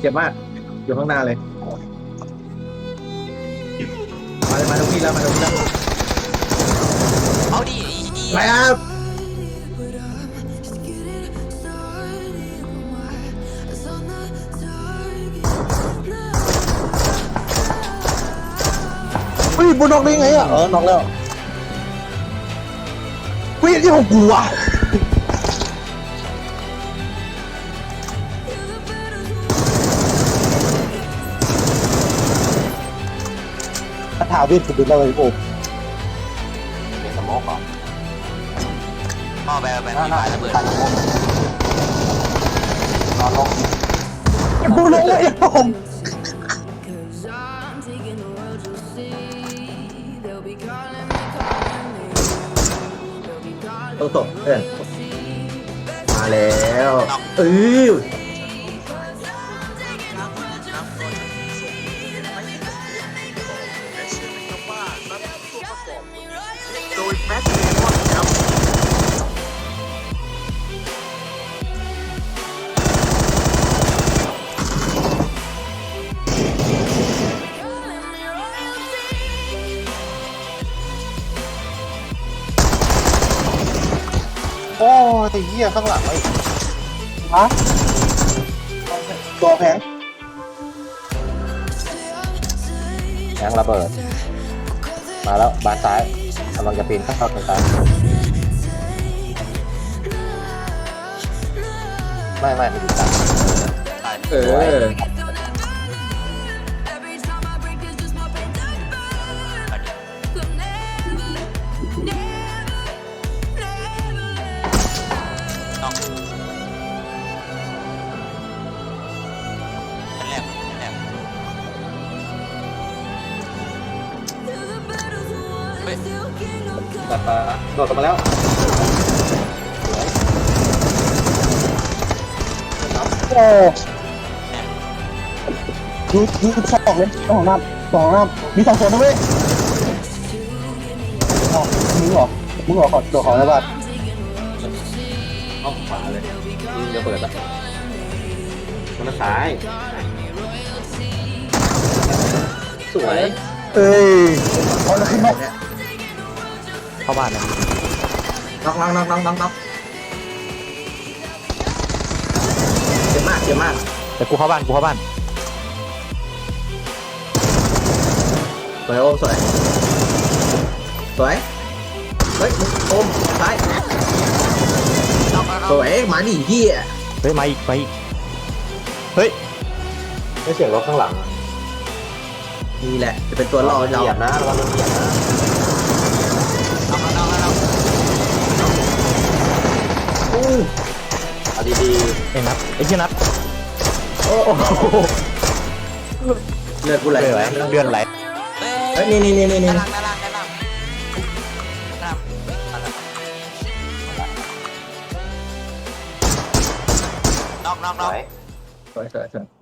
เจ็บมากอยู่ข้างหน้าเลย มาเลยมาตรงนี้แล้วมาตรงนี้แล้วเอาดิไอ้ดีไปครับเฮ้ยบนนอกได้ไงอะเออนอกแล้วเฮ้ยที่ของกูอะ ถ้าถามวิ่งสุดๆเลยโอ้เป็นสโมกเหรอพ่อไปเอาไปมีไฟระเบิดนอนลงกูลงเลยผม Cause I'm taking the world to see. They'll be calling me, calling me. They'll be calling ต้องตกเพื่อนมาแล้วเออ โอ้ยเหี้ยข้างหลังไอ้ฮะตัวแพงแรงระเบิด มาแล้วบานซ้ายกำลังจะปีนเข้าตรงกลางไม่ไม่ไม่อยู่กลางเออ kingdom ตัด come. มาโดดลงมาแล้วโอ้ดูดูสองเลยสองน้ำสองน้ำมีสองคนนะเว้ยอ๋อมึงเหรอมึงเหรอขอตัวขอแล้วบ้านห้องขวาเลยยิงระเบิดอะมันซ้าย สวย เอ้ยเเข้าบ้านนะน็อกน็อกน็อกน็อกน็อกน็อกเจ็บมากเจ็บมากแต่กูเข้าบ้านกูเข้าบ้านสวยโอมสวยสวยเฮ้ยโอมซ้ายต้องเอาสวยหมาหนีเหี้ยเฮ้ยมาอีกมาอีกเฮ้ยไม่เสียงรถข้างหลังอะนี่แหละจะเป็นตัวล่อให้เราเหยียบนะระวังโดนเหยียบนะ ไอ้นัทไอ้เชี่ยนัทโอ้โหเลือดกูไหลเลือดไหลเลือดไหลเฮ้เฮ้ยยนี่นี่นี่นี่ด้านนี่ล่างด้านล่างด้านล่างด้านล่างน็อกน็อกๆน็อกไหวสวยสวยสวย